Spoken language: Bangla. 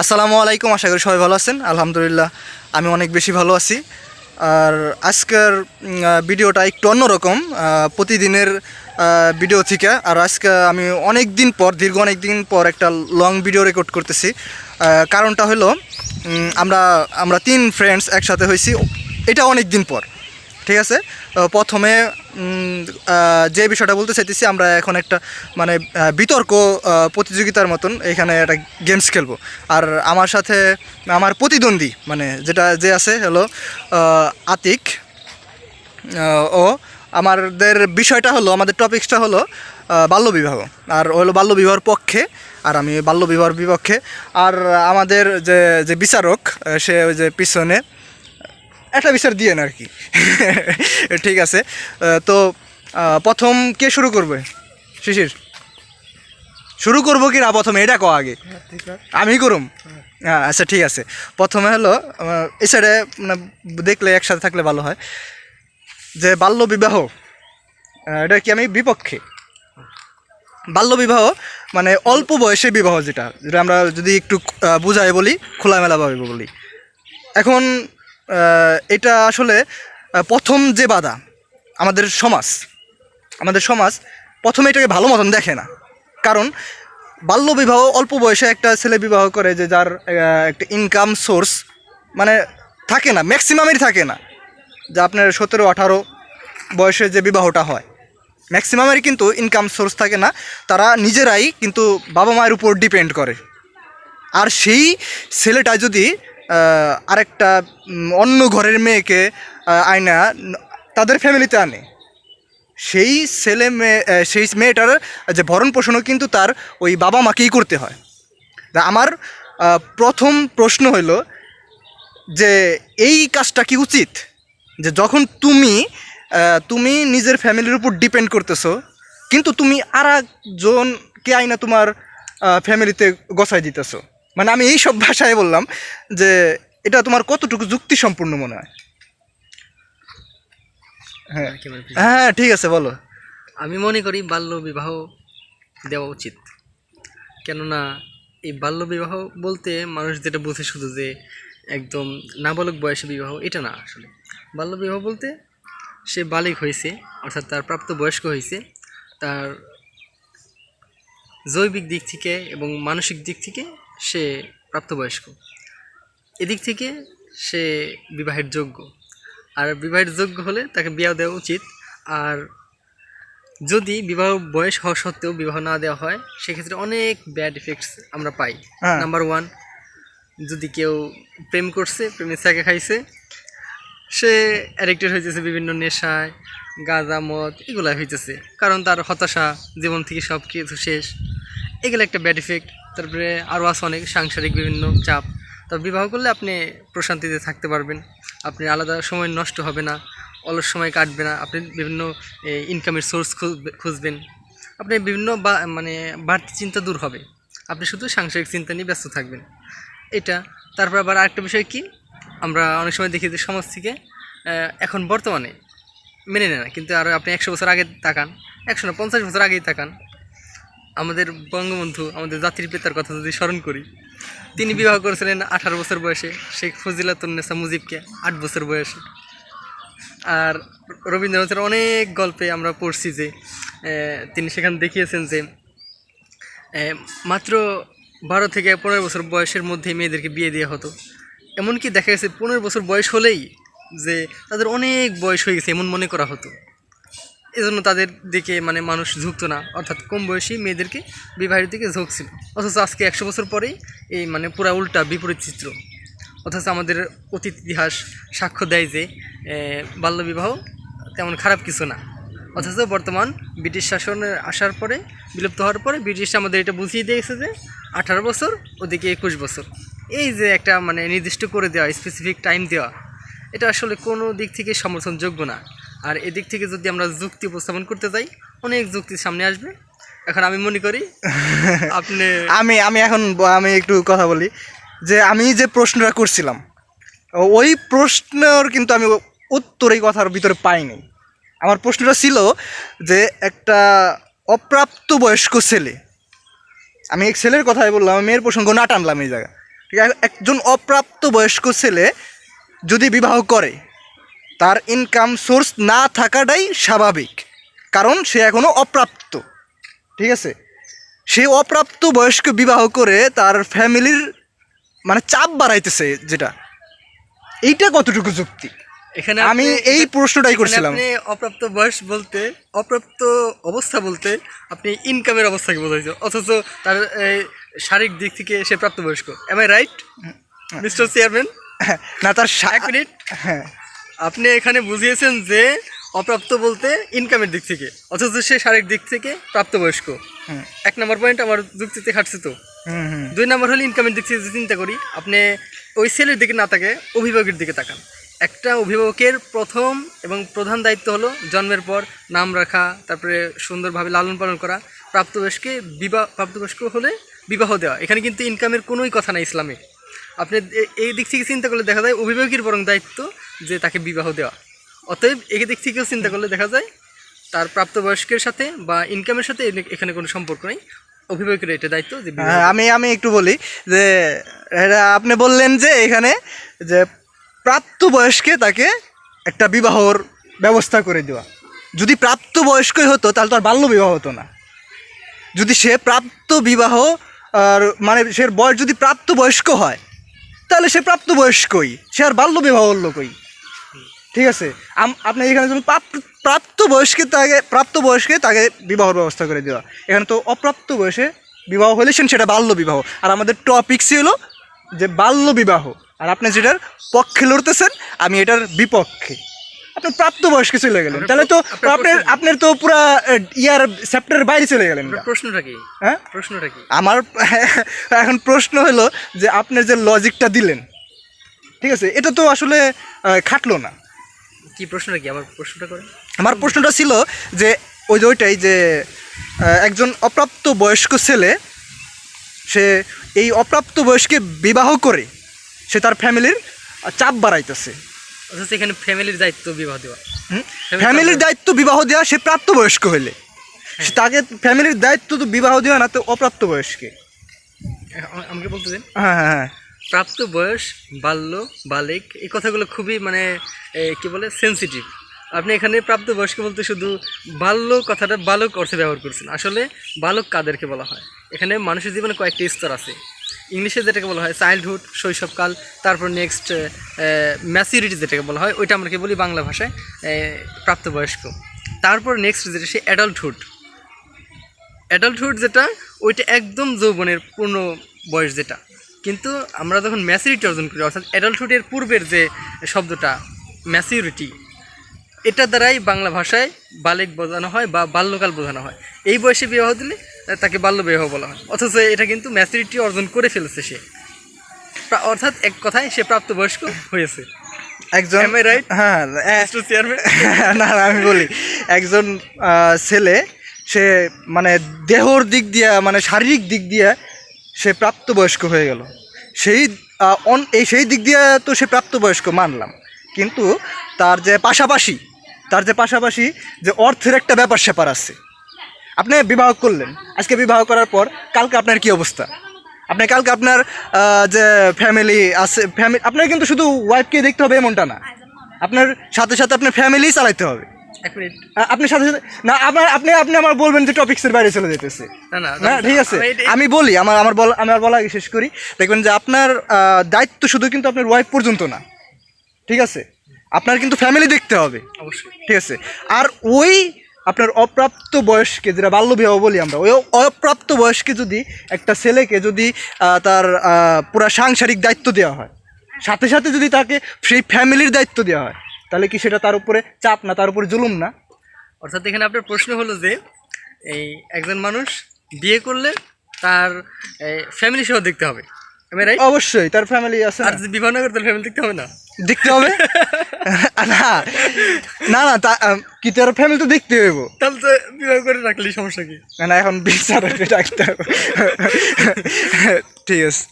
আসসালামু আলাইকুম, আশা করি সবাই ভালো আছেন। আলহামদুলিল্লাহ, আমি অনেক বেশি ভালো আছি। আর আজকের ভিডিওটা একটু অন্যরকম। প্রতিদিনের ভিডিও থেকে। আর আজকে আমি অনেক দিন পর, দীর্ঘ অনেক দিন পর একটা লং ভিডিও রেকর্ড করতেছি। কারণটা হলো আমরা আমরা তিন ফ্রেন্ডস একসাথে হয়েছি। এটা অনেক দিন পর। ঠিক আছে? প্রথমে যে বিষয়টা বলতে চাইতেছি, আমরা এখন একটা মানে বিতর্ক প্রতিযোগিতার মতন এখানে একটা গেমস খেলব। আর আমার সাথে, আমার প্রতিদ্বন্দ্বী মানে যেটা যে আছে, হলো আতিক ও। আমাদের বিষয়টা হলো, আমাদের টপিক্সটা হলো বাল্যবিবাহ আর হলো বাল্যবিবাহর পক্ষে, আর আমি বাল্যবিবাহর বিপক্ষে। আর আমাদের যে যে বিচারক সে ওই যে পিছনে একটা বিচার দিয়ে আর কি। ঠিক আছে। তো প্রথম কে শুরু করবে? শিশির। শুরু করব কি না প্রথমে? এটা কো আগে। আমি করুম? হ্যাঁ, আচ্ছা ঠিক আছে। প্রথমে হলো এই সাইডে মানে দেখলে একসাথে থাকলে ভালো হয়। যে বাল্য বিবাহ এটা কি আমি বিপক্ষে? বাল্য বিবাহ মানে অল্প বয়সে বিবাহ যেটা যেটা আমরা যদি একটু বুঝাই বলি খোলামেলাভাবে বলি। এখন এটা আসলে প্রথম যে বাধা আমাদের সমাজ আমাদের সমাজ প্রথমে এটাকে ভালো মতন দেখে না। কারণ বাল্য বিবাহ অল্প বয়সে একটা ছেলে বিবাহ করে যে যার একটা ইনকাম সোর্স মানে থাকে না ম্যাক্সিমামেরই থাকে না। যা আপনার সতেরো, আঠারো বয়সে যে বিবাহটা হয় ম্যাক্সিমামেরই কিন্তু ইনকাম সোর্স থাকে না। তারা নিজেরাই কিন্তু বাবা মায়ের উপর ডিপেন্ড করে। আর সেই ছেলেটা যদি আরেকটা অন্য ঘরের মেয়েকে আয়না তাদের ফ্যামিলিতে আনে। সেই ছেলে মেয়ে সেই মেয়েটার যে ভরণ পোষণও কিন্তু তার ওই বাবা মাকেই করতে হয়। আমার প্রথম প্রশ্ন হলো যে এই কাজটা কি উচিত? যে যখন তুমি তুমি নিজের ফ্যামিলির উপর ডিপেন্ড করতেছো, কিন্তু তুমি আর একজনকে আইনা তোমার ফ্যামিলিতে গছাই দিতেছো। মানে আমি এই সব ভাষায় বললাম যে এটা তোমার কতটুকু যুক্তি সম্পূর্ণ মনে হয়? হ্যাঁ। হ্যাঁ ঠিক আছে বলো। আমি মনে করি বাল্য বিবাহ দেওয়া উচিত। কেননা এই বাল্য বিবাহ বলতে মানুষ যেটা বোঝে শুধু যে একদম নাবালক বয়সে বিবাহ এটা না আসলে। বাল্য বিবাহ বলতে সে বালিক হয়েছে অর্থাৎ তার প্রাপ্ত বয়স্ক হয়েছে তার জৈবিক দিক থেকে এবং মানসিক দিক থেকে সে প্রাপ্তবয়স্ক। এদিক থেকে সে বিবাহের যোগ্য। আর বিবাহের যোগ্য হলে তাকে বিয়া দেওয়া উচিত। আর যদি বিবাহ বয়স হওয়া সত্ত্বেও বিবাহ না দেওয়া হয় সেক্ষেত্রে অনেক ব্যাড ইফেক্টস আমরা পাই। হ্যাঁ। নাম্বার ওয়ান যদি কেউ প্রেম করছে প্রেমের চাকে খাইছে সে অ্যাডিক্টেড হইতেছে বিভিন্ন নেশায় গাঁজা মদ এগুলো হইতেছে। কারণ তার হতাশা জীবন থেকে সব কিছু শেষ। এগুলো একটা ব্যাড ইফেক্ট তারপরে আরও আছে অনেক সাংসারিক বিভিন্ন চাপ। তবে বিবাহ করলে আপনি প্রশান্তিতে থাকতে পারবেন। আপনি আলাদা সময় নষ্ট হবে না, অলস সময় কাটবে না। আপনি বিভিন্ন ইনকামের সোর্স খুঁজবেন। আপনি বিভিন্ন বা মানে বাড়তি চিন্তা দূর হবে। আপনি শুধু সাংসারিক চিন্তা নিয়ে ব্যস্ত থাকবেন। এটা, তারপর আবার আরেকটা বিষয় কি? আমরা অনেক সময় দেখি যে সমাজ থেকে এখন বর্তমানে মেনে নেয় না। কিন্তু আর আপনি একশো বছর আগে তাকান, একশো না পঞ্চাশ বছর আগেই তাকান। আমাদের বঙ্গবন্ধু, আমাদের জাতির পিতার কথা যদি স্মরণ করি, তিনি বিবাহ করেছিলেন আঠারো বছর বয়সে শেখ ফজিলাতুন্নেসা মুজিবকে, আট বছর বয়সে। আর রবীন্দ্রনাথের অনেক গল্পে আমরা পড়ছি যে তিনি সেখানে দেখিয়েছেন যে মাত্র বারো থেকে পনেরো বছর বয়সের মধ্যে মেয়েদেরকে বিয়ে দেওয়া হতো। এমনকি দেখা গেছে পনেরো বছর বয়স হলেই যে তাদের অনেক বয়স হয়ে গেছে এমন মনে করা হতো। এজন্য তাদের দিকে মানে মানুষ ঝুঁকতো না। অর্থাৎ কম বয়সী মেয়েদেরকে বিবাহের দিকে ঝুঁকছিল অথচ আজকে একশো বছর পরেই এই মানে পুরা উল্টা বিপরীত চিত্র। অথচ আমাদের অতীত ইতিহাস সাক্ষ্য দেয় যে বাল্যবিবাহ তেমন খারাপ কিছু না। অথচ বর্তমান ব্রিটিশ শাসনের আসার পরে, বিলুপ্ত হওয়ার পরে ব্রিটিশ আমাদের এটা বুঝিয়ে দিয়েছে যে, আঠারো বছর, ওদিকে একুশ বছর। এই যে একটা মানে নির্দিষ্ট করে দেওয়া স্পেসিফিক টাইম দেওয়া, এটা আসলে কোনো দিক থেকে সমর্থনযোগ্য না। আর এদিক থেকে যদি আমরা যুক্তি উপস্থাপন করতে যাই অনেক যুক্তি সামনে আসবে। এখন আমি মনে করি আপনি আমি আমি এখন আমি একটু কথা বলি যে আমি যে প্রশ্নটা করছিলাম ওই প্রশ্নের কিন্তু আমি উত্তর এই কথার ভিতরে পাইনি আমার প্রশ্নটা ছিল যে একটা অপ্রাপ্ত বয়স্ক ছেলে আমি এক ছেলের কথাই বললাম মেয়ের প্রসঙ্গ না টানলাম এই জায়গা ঠিক আছে? একজন অপ্রাপ্ত বয়স্ক ছেলে যদি বিবাহ করে তার ইনকাম সোর্স না থাকাটাই স্বাভাবিক। কারণ সে এখনও অপ্রাপ্ত। ঠিক আছে? সে অপ্রাপ্ত বয়স্ক বিবাহ করে তার ফ্যামিলির মানে চাপ বাড়াইতেছে যেটা। এইটা কতটুকু যুক্তি? এখানে আমি এই প্রশ্নটাই করছিলাম। আপনি অপ্রাপ্ত বয়স বলতে অপ্রাপ্ত অবস্থা বলতে আপনি ইনকামের অবস্থাকে বোঝাইছো অথচ তার এই, শারীরিক দিক থেকে সে প্রাপ্তবয়স্ক। Am I right mister chairman না তার এক মিনিট হ্যাঁ। আপনি এখানে বুঝিয়েছেন যে অপ্রাপ্ত বলতে ইনকামের দিক থেকে অথচ সে শারীরিক দিক থেকে প্রাপ্তবয়স্ক। এক নম্বর পয়েন্ট আমার যুক্তিতে খাটছে তো। দুই নম্বর হলে ইনকামের দিক থেকে যদি চিন্তা করি আপনি ওই ছেলের দিকে না তাকে অভিভাবকের দিকে তাকান। একটা অভিভাবকের প্রথম এবং প্রধান দায়িত্ব হলো জন্মের পর নাম রাখা তারপরে সুন্দরভাবে লালন পালন করা প্রাপ্তবয়স্কে বিবাহ প্রাপ্তবয়স্ক হলে বিবাহ দেওয়া। এখানে কিন্তু ইনকামের কোনোই কথা নাই ইসলামে। আপনি এই দিক থেকে চিন্তা করলে দেখা যায় অভিভাবকের বরং দায়িত্ব যে তাকে বিবাহ দেওয়া। অতএব এই দিক থেকেও চিন্তা করলে দেখা যায় তার প্রাপ্তবয়স্কের সাথে বা ইনকামের সাথে এখানে কোনো সম্পর্ক নেই। অভিভাবকের এটা দায়িত্ব যে হ্যাঁ, আমি আমি একটু বলি যে আপনি বললেন যে এখানে যে প্রাপ্ত বয়স্কে তাকে একটা বিবাহর ব্যবস্থা করে দেওয়া। যদি প্রাপ্ত বয়স্কই হতো তাহলে তো আর বাল্য বিবাহ হতো না। যদি সে প্রাপ্ত বিবাহ আর মানে সে বয়স যদি প্রাপ্ত বয়স্ক হয় তাহলে সে প্রাপ্ত বয়স্কই সে আর বাল্য বিবাহ হলো কই? ঠিক আছে? আম- আপনি এখানে যদি প্রাপ্ত প্রাপ্ত বয়স্কে তাকে প্রাপ্ত বয়স্কে তাকে বিবাহর ব্যবস্থা করে দেওয়া। এখানে তো অপ্রাপ্ত বয়সে বিবাহ হলে সেন সেটা বাল্য বিবাহ। আর আমাদের টপিক ছিল যে বাল্য বিবাহ। আর আপনি যেটার পক্ষে লড়তেছেন আমি এটার বিপক্ষে। আপনি প্রাপ্ত বয়স্কে চলে গেলেন। তাহলে তো আপনার আপনার তো পুরা ইয়ার চ্যাপ্টারের বাইরে চলে গেলেন আপনার প্রশ্নটা কি? হ্যাঁ? প্রশ্নটা কি? আমার এখন প্রশ্ন হলো যে আপনার যে লজিকটা দিলেন ঠিক আছে? এটা তো আসলে খাটলো না। কি প্রশ্নটা কি? আমার প্রশ্নটা করে আমার প্রশ্নটা ছিল যে ওই যে ওইটাই যে একজন অপ্রাপ্ত বয়স্ক ছেলে সে এই অপ্রাপ্ত বয়স্কে বিবাহ করে সে তার ফ্যামিলির চাপ বাড়াইতেছে। অথচ এখানে ফ্যামিলির দায়িত্ব বিবাহ দেওয়া। ফ্যামিলির দায়িত্ব বিবাহ দেওয়া সে প্রাপ্তবয়স্ক হইলে। সে তাকে ফ্যামিলির দায়িত্ব তো বিবাহ দেওয়া না তো অপ্রাপ্ত বয়স্কে। আমাকে বলতে দিন। হ্যাঁ হ্যাঁ হ্যাঁ। প্রাপ্ত বয়স, বাল্য, বালিক, এই কথাগুলো খুবই মানে কি বলে সেনসিটিভ আপনি এখানে প্রাপ্ত বয়স্ক বলতে শুধু বাল্য কথাটা বালক অর্থে ব্যবহার করছেন। আসলে বালক কাদেরকে বলা হয়? এখানে মানুষের জীবনে কয়েকটি স্তর আছে। ইংলিশে যেটাকে বলা হয় চাইল্ডহুড শৈশবকাল, তারপর নেক্সট ম্যাচিউরিটি যেটাকে বলা হয়, ওইটা আমরা কি বলি বাংলা ভাষায় প্রাপ্তবয়স্ক তারপর নেক্সট যেটা সে অ্যাডাল্টহুড অ্যাডাল্টহুড যেটা, ওইটা একদম যৌবনের পূর্ণ বয়স যেটা। কিন্তু আমরা যখন ম্যাচুরিটি অর্জন করি অর্থাৎ অ্যাডাল্টহুডের পূর্বের যে শব্দটা ম্যাচিউরিটি এটা দ্বারাই বাংলা ভাষায় বালেক বোঝানো হয় বা বাল্যকাল বোঝানো হয়। এই বয়সে বিবাহ দিলে তাকে বাল্য বিবাহ বলা হয়। অথচ এটা কিন্তু ম্যাচুরিটি অর্জন করে ফেলেছে সে। অর্থাৎ এক কথায় সে প্রাপ্তবয়স্ক হয়েছে। একজন I হ্যাঁ হ্যাঁ? না না, আমি বলি একজন ছেলে সে মানে দেহর দিক দিয়ে মানে শারীরিক দিক দিয়ে সে প্রাপ্তবয়স্ক হয়ে গেল। সেই অন, এই সেই দিক দিয়ে তো সে প্রাপ্তবয়স্ক মানলাম। কিন্তু তার যে পাশাপাশি, তার যে পাশাপাশি যে অর্থের একটা ব্যাপার স্যাপার আছে। আপনি বিবাহ করলেন। আজকে বিবাহ করার পর কালকে আপনার কি অবস্থা? আপনি কালকে আপনার যে ফ্যামিলি আছে ফ্যামিলি আপনার কিন্তু শুধু ওয়াইফকে দেখতে হবে এমনটা না। আপনার সাথে সাথে আপনার ফ্যামিলি চালাইতে হবে। এক মিনিট। আ- আপনি সাথে সাথে না আপনার আপনি আপনি আমার বলবেন যে টপিক্সের বাইরে চলে যেতেছে। না ঠিক আছে। আমি বলি আমার আমার বলা আমার বলা শেষ করি। দেখবেন যে আপনার দায়িত্ব শুধু কিন্তু আপনার ওয়াইফ পর্যন্ত না। ঠিক আছে? আপনার কিন্তু ফ্যামিলি দেখতে হবে। অবশ্যই। ঠিক আছে? আর ওই আপনার অপ্রাপ্ত বয়সকে যেটা বাল্যবিবাহ বলি আমরা ওই অপ্রাপ্ত বয়সকে যদি একটা ছেলেকে যদি তার পুরা সাংসারিক দায়িত্ব দেওয়া হয় সাথে সাথে যদি তাকে সেই ফ্যামিলির দায়িত্ব দেওয়া হয় তাহলে কি সেটা তার উপরে চাপ না তার উপরে জুলুম না? অর্থাৎ এখানে আপনার প্রশ্ন হলো যে এই একজন মানুষ বিয়ে করলে তার ফ্যামিলি সহ দেখতে হবে। অবশ্যই তার ফ্যামিলি আছে আর বিবাহ না করে তাহলে ফ্যামিলি দেখতে হবে না? দেখতে হবে? না না না তা কি তার ফ্যামিলি তো দেখতে হইব। তাহলে তো বিবাহ করে রাখলেই সমস্যা কি? না না এখন বিচার ডাক্তার ঠিক আছে।